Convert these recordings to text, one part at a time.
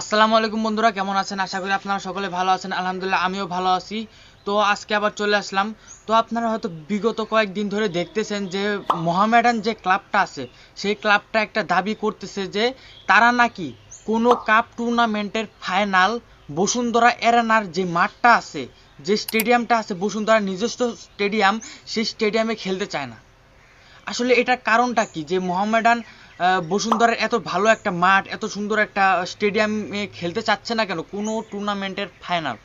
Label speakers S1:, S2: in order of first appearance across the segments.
S1: আসসালামু আলাইকুম বন্ধুরা, কেমন আছেন? আশা করি আপনারা সকলে ভালো আছেন। আলহামদুলিল্লাহ, আমিও ভালো আছি। তো আজকে আবার চলে আসলাম। তো আপনারা হয়তো বিগত কয়েকদিন ধরে দেখতেছেন যে মোহামেডান যে ক্লাবটা আছে, সেই ক্লাবটা একটা দাবি করতেছে যে তারা নাকি কোনো কাপ টুর্নামেন্টের ফাইনাল বসুন্ধরা এরানার যে মাঠটা আছে, যে স্টেডিয়ামটা আছে, বসুন্ধরা নিজস্ব স্টেডিয়াম, সেই স্টেডিয়ামে খেলতে চায় না। আসলে এটার কারণটা কি? যে মোহামেডান বসুন্ধরার এত ভালো একটা মাঠ, এত সুন্দর একটা স্টেডিয়ামে খেলতে চাচ্ছে না কেন? কোনো টুর্নামেন্টের ফাইনাল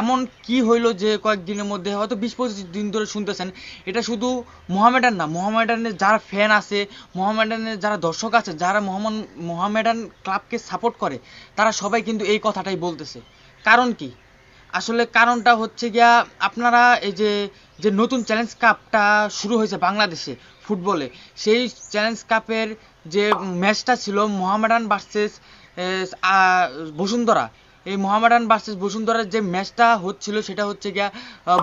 S1: এমন কি হইল যে কয়েকদিনের মধ্যে? হয়তো বিশ পঁচিশ দিন ধরে শুনতেছেন। এটা শুধু মোহামেডান না, মোহামেডানের যারা ফ্যান আছে, মোহামেডানের যারা দর্শক আছে, যারা মোহাম্মদ মোহামেডান ক্লাবকে সাপোর্ট করে, তারা সবাই কিন্তু এই কথাটাই বলতেছে। কারণ কি? আসলে কারণটা হচ্ছে গিয়া আপনারা এই যে যে নতুন চ্যালেঞ্জ কাপটা শুরু হয়েছে বাংলাদেশে ফুটবলে, সেই চ্যালেঞ্জ কাপের যে ম্যাচটা ছিল মোহামেডান ভার্সেস বসুন্ধরা। এই মোহামেডান ভার্সেস বসুন্ধরার যে ম্যাচটা হচ্ছিল সেটা হচ্ছে গিয়া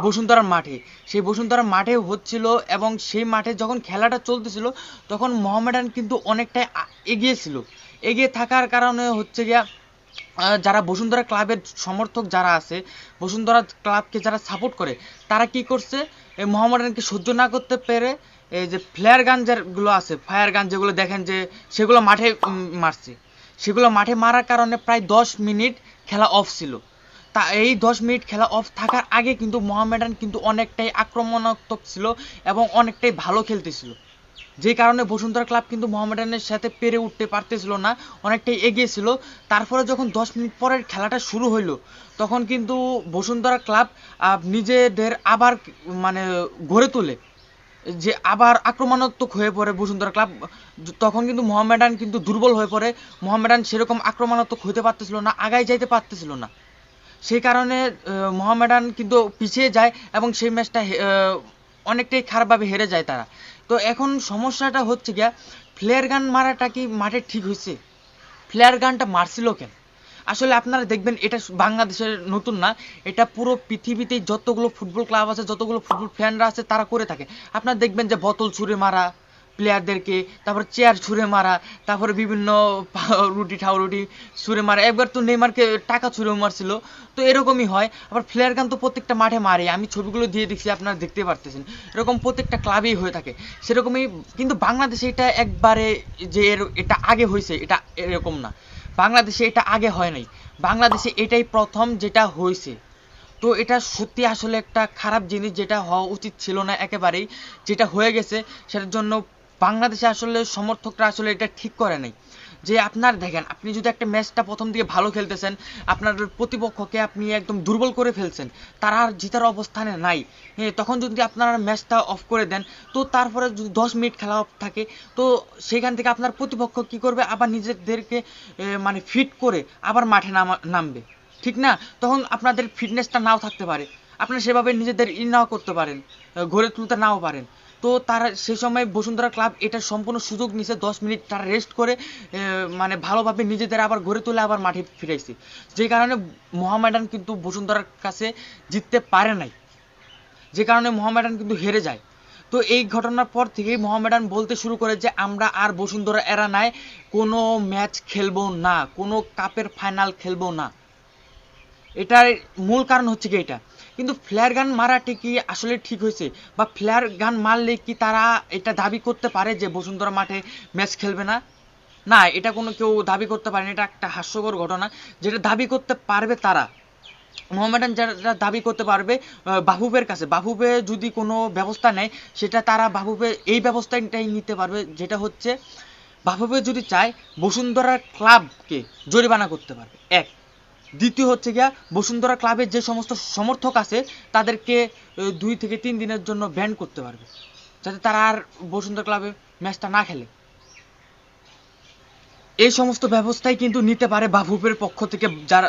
S1: বসুন্ধরার মাঠে। সেই বসুন্ধরার মাঠে হচ্ছিল এবং সেই মাঠে যখন খেলাটা চলতেছিল, তখন মোহামেডান কিন্তু অনেকটাই এগিয়ে ছিল। এগিয়ে থাকার কারণে হচ্ছে গিয়া যারা বসুন্ধরা ক্লাবের সমর্থক যারা আছে, বসুন্ধরা ক্লাবকে যারা সাপোর্ট করে, তারা কি করছে? এই মোহামেডানকে সহ্য না করতে পেরে এই যে ফ্লেয়ার গান যেগুলো আছে, ফায়ার গান যেগুলো দেখেন যে সেগুলো মাঠে মারছে। সেগুলো মাঠে মারার কারণে প্রায় দশ মিনিট খেলা অফ ছিল। তা এই দশ মিনিট খেলা অফ থাকার আগে কিন্তু মোহামেডান কিন্তু অনেকটাই আক্রমণাত্মক ছিল এবং অনেকটাই ভালো খেলতেছিল। যে কারণে বসুন্ধরা ক্লাব কিন্তু মোহামেডানের সাথে পেরে উঠতে পারতেছিল না, অনেকটাই এগিয়ে ছিল তারপরে যখন দশ মিনিট পরের খেলাটা শুরু হইল, তখন কিন্তু বসুন্ধরা ক্লাব নিজেদের আবার মানে গড়ে তোলে। যে আবার আক্রমণাত্মক হয়ে পড়ে বসুন্ধরা ক্লাব, তখন কিন্তু মোহামেডান কিন্তু দুর্বল হয়ে পড়ে। মোহামেডান সেরকম আক্রমণাত্মক হতে পারতেছিল না, আগায় যাইতে পারতেছিল না। সেই কারণে মোহামেডান কিন্তু পিছিয়ে যায় এবং সেই ম্যাচটা অনেকটাই খারাপভাবে হেরে যায় তারা। তো এখন সমস্যাটা হচ্ছে গিয়া ফ্লেয়ার গান মারাটা কি মাঠে ঠিক হয়েছে ফ্লেয়ার গানটা মারছিল কেন? আসলে আপনারা দেখবেন, এটা বাংলাদেশের নতুন না, এটা পুরো পৃথিবীতে যতগুলো ফুটবল ক্লাব আছে, যতগুলো ফুটবল ফ্যানরা আছে, তারা করে থাকে। আপনারা দেখবেন যে বোতল ছুঁড়ে মারা প্লেয়ারদেরকে তারপর চেয়ার ছুঁড়ে মারা, তারপরে বিভিন্ন রুটি ঠাউ রুটি ছুঁড়ে মারা। একবার তো নেইমারকে টাকা ছুঁড়ে মারছিল। তো এরকমই হয়। আবার ফ্লেয়ার গান তো প্রত্যেকটা মাঠে মারে। আমি ছবিগুলো দিয়ে দেখছি আপনারা দেখতে পারতেছেন। এরকম প্রত্যেকটা ক্লাবেই হয়ে থাকে। সেরকমই কিন্তু বাংলাদেশে এটা একবারে যে এর- এটা আগে হয়েছে এটা এরকম না। বাংলাদেশে এটা আগে হয় নাই। বাংলাদেশে এটাই প্রথম যেটা হয়েছে তো এটা সত্যি আসলে একটা খারাপ জিনিস যেটা হওয়া উচিত ছিল না একেবারেই। যেটা হয়ে গেছে, সেটার জন্য বাংলাদেশে আসলে সমর্থকরা আসলে এটা ঠিক করে নাই। যে আপনার দেখেন আপনি যদি একটা ম্যাচটা প্রথম দিকে ভালো খেলতেছেন আপনার প্রতিপক্ষকে আপনি একদম দুর্বল করে ফেলছেন তারা আর জিতার অবস্থানে নাই। হ্যাঁ, তখন যদি আপনারা ম্যাচটা অফ করে দেন তো তারপরে যদি দশ মিনিট খেলা অফ থাকে তো সেখান থেকে আপনার প্রতিপক্ষ কি করবে? আবার নিজেদেরকে মানে ফিট করে আবার মাঠে নামা নামবে। ঠিক না? তখন আপনাদের ফিটনেসটা নাও থাকতে পারে। আপনারা সেভাবে নিজেদের ই নাও করতে পারেন গড়ে তুলতে নাও পারেন। তো তারা সে সময় বসুন্ধরা ক্লাব এটা সম্পূর্ণ সুযোগ নিছে, দশ মিনিট তারা রেস্ট করে মানে ভালোভাবে নিজেদের আবার গড়ে তুলে আবার মাঠে ফিরাইছে। যে কারণে মোহামেডান কিন্তু বসুন্ধরার কাছে জিততে পারে নাই। যে কারণে মোহামেডান কিন্তু হেরে যায়। তো এই ঘটনার পর থেকেই মোহামেডান বলতে শুরু করে যে, আমরা আর বসুন্ধরা এরা এরানায় কোনো ম্যাচ খেলব না, কোনো কাপের ফাইনাল খেলব না। এটার মূল কারণ হচ্ছে কি এটা? কিন্তু ফ্লেয়ার গান মারাটি কি আসলে ঠিক হয়েছে? বা ফ্লেয়ার গান মারলে কি তারা এটা দাবি করতে পারে যে বসুন্ধরা মাঠে ম্যাচ খেলবে না? না এটা কোনো কেউ দাবি করতে পারে না এটা একটা হাস্যকর ঘটনা। যেটা দাবি করতে পারবে তারা। মোহামেডান যারা দাবি করতে পারবে আহ, বাফুফের কাছে বাফুফে যদি কোনো ব্যবস্থা নেয় সেটা তারা বাফুফে এই ব্যবস্থাটাই নিতে পারবে যেটা হচ্ছে বাফুফে যদি চায় বসুন্ধরা ক্লাবকে জরিমানা করতে পারবে। এক। দ্বিতীয় হচ্ছে গিয়া বসুন্ধরা ক্লাবের যে সমস্ত সমর্থক আছে, তাদেরকে দুই থেকে তিন দিনের জন্য ব্যান করতে পারবে, যাতে তারা আর বসুন্ধরা ক্লাবে ম্যাচটা না খেলে। এই সমস্ত ব্যবস্থাই কিন্তু নিতে পারে বাফুফের পক্ষ থেকে যারা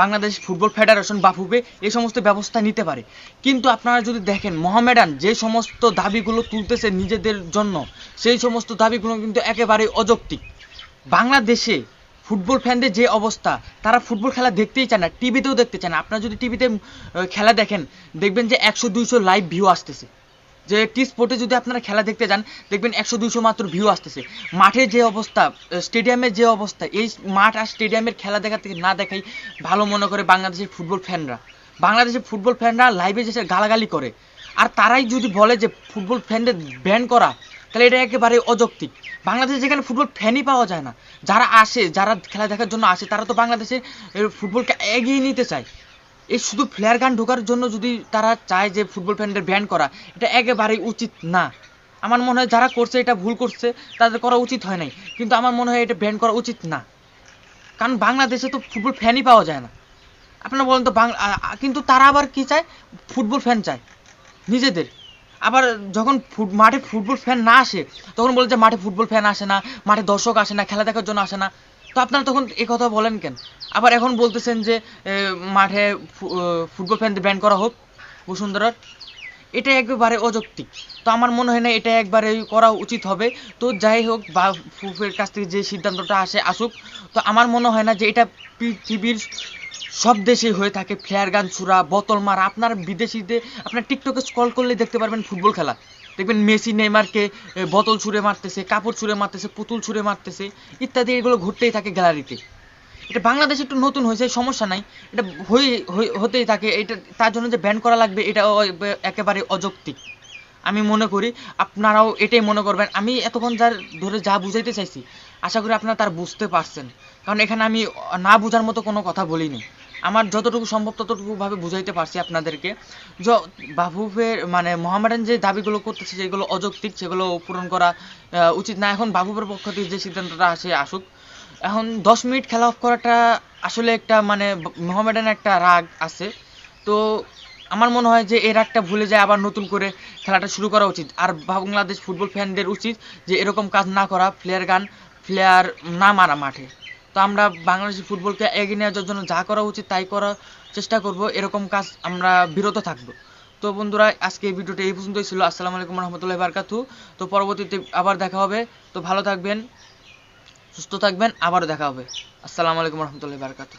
S1: বাংলাদেশ ফুটবল ফেডারেশন বাফুফে এই সমস্ত ব্যবস্থা নিতে পারে। কিন্তু আপনারা যদি দেখেন, মোহামেডান যে সমস্ত দাবিগুলো তুলতেছে নিজেদের জন্য, সেই সমস্ত দাবিগুলো কিন্তু একেবারে অযৌক্তিক। বাংলাদেশে ফুটবল ফ্যানদের যে অবস্থা, তারা ফুটবল খেলা দেখতেই চায় না, টিভিতেও দেখতে চায় না। আপনারা যদি টিভিতে খেলা দেখেন, দেখবেন যে একশো দুইশো লাইভ ভিউ আসতেছে। যে টি স্পোর্টে যদি আপনারা খেলা দেখতে যান, দেখবেন একশো দুশো মাত্র ভিউ আসতেছে। মাঠে যে অবস্থা স্টেডিয়ামের যে অবস্থা, এই মাঠ আর স্টেডিয়ামের খেলা দেখা থেকে না দেখাই ভালো মনে করে বাংলাদেশের ফুটবল ফ্যানরা। বাংলাদেশের ফুটবল ফ্যানরা লাইভে যেসে গালাগালি করে। আর তারাই যদি বলে যে ফুটবল ফ্যানদের ব্যান করা তাহলে এটা একেবারে অযৌক্তিক। বাংলাদেশে যেখানে ফুটবল ফ্যানই পাওয়া যায় না, যারা আসে, যারা খেলা দেখার জন্য আসে, তারা তো বাংলাদেশে ফুটবলকে এগিয়ে নিতে চায়। এই শুধু ফ্লেয়ার গান ঢোকার জন্য যদি তারা চায় যে ফুটবল ফ্যানদের ব্যান করা, এটা একেবারেই উচিত না। আমার মনে হয় যারা করছে এটা ভুল করছে, তাদের করা উচিত হয় নাই। কিন্তু আমার মনে হয় এটা ব্যান করা উচিত না। কারণ বাংলাদেশে তো ফুটবল ফ্যানই পাওয়া যায় না। আপনারা বলেন তো বাংলা কিন্তু তারা আবার কি চায়? ফুটবল ফ্যান চায়। নিজেদের। আবার যখন মাঠে ফুটবল ফ্যান না আসে, তখন বলে যে মাঠে ফুটবল ফ্যান আসে না, মাঠে দর্শক আসে না, খেলা দেখার জন্য আসে না। তো আপনারা তখন এই কথা বলেন কেন? আবার এখন বলতেছেন যে মাঠে ফুটবল ফ্যানদের ব্যান করা হোক, বসুন্ধরার। এটা একবারে অযৌক্তিক। তো আমার মনে হয় না এটা একবারে করা উচিত হবে। তো যাই হোক, বা ফুফের কাছ থেকে যে সিদ্ধান্তটা আসে, আসুক। তো আমার মনে হয় না যে এটা পৃথিবীর সব দেশেই হয়ে থাকে ফ্লেয়ার গান ছুড়া বোতল মারা, আপনার বিদেশিতে আপনার টিকটকে স্ক্রল করলে দেখতে পারবেন ফুটবল খেলা। দেখবেন মেসি, নেইমারকে বোতল ছুঁড়ে মারতেছে, কাপড় ছুঁড়ে মারতেছে, পুতুল ছুঁড়ে মারতেছে, ইত্যাদি এগুলো ঘটতেই থাকে গ্যালারিতে। এটা বাংলাদেশে একটু নতুন হয়েছে, সমস্যা নাই। এটা হয়ে- হতেই থাকে, এটা, তার জন্য যে ব্যান করা লাগবে এটা একেবারে অযৌক্তিক। আমি মনে করি, আপনারাও এটাই মনে করবেন। আমি এতক্ষণ যার ধরে যা বুঝাইতে চাইছি, আশা করি আপনারা তার বুঝতে পারছেন। কারণ এখানে আমি না বোঝার মতো কোনো কথা বলিনি। আমার যতটুকু সম্ভব ততটুকু ভাবে বুঝাইতে পারছি আপনাদেরকে। বাফুফের মানে মোহামেডান যে দাবিগুলো করতেছে, যেগুলো অযৌক্তিক, সেগুলো পূরণ করা উচিত না। এখন বাফুফের পক্ষ থেকে যে সিদ্ধান্তটা আসে, আসুক। এখন দশ মিনিট খেলা অফ করাটা আসলে একটা মানে মোহামেডান একটা রাগ আছে। তো আমার মনে হয় যে এই রাগটা ভুলে যায় আবার নতুন করে খেলাটা শুরু করা উচিত। আর বাংলাদেশ ফুটবল ফ্যানদের উচিত যে এরকম কাজ না করা প্লেয়ার গান প্লেয়ার না মারা মাঠে। তো আমরা বাংলাদেশি ফুটবলকে এগিয়ে নিয়ে যাওয়ার জন্য যা করা উচিত তাই করার চেষ্টা করব, এরকম কাজ আমরা বিরত থাকব। তো বন্ধুরা, আজকে এই ভিডিওটা এই পর্যন্তই ছিল। আসসালামু আলাইকুম রহমতুল্লাহ বারকাতু। তো পরবর্তীতে আবার দেখা হবে। তো ভালো থাকবেন, সুস্থ থাকবেন, আবারও দেখা হবে। আসসালামু আলাইকুম রহমতুল্লাহ বারকাতু।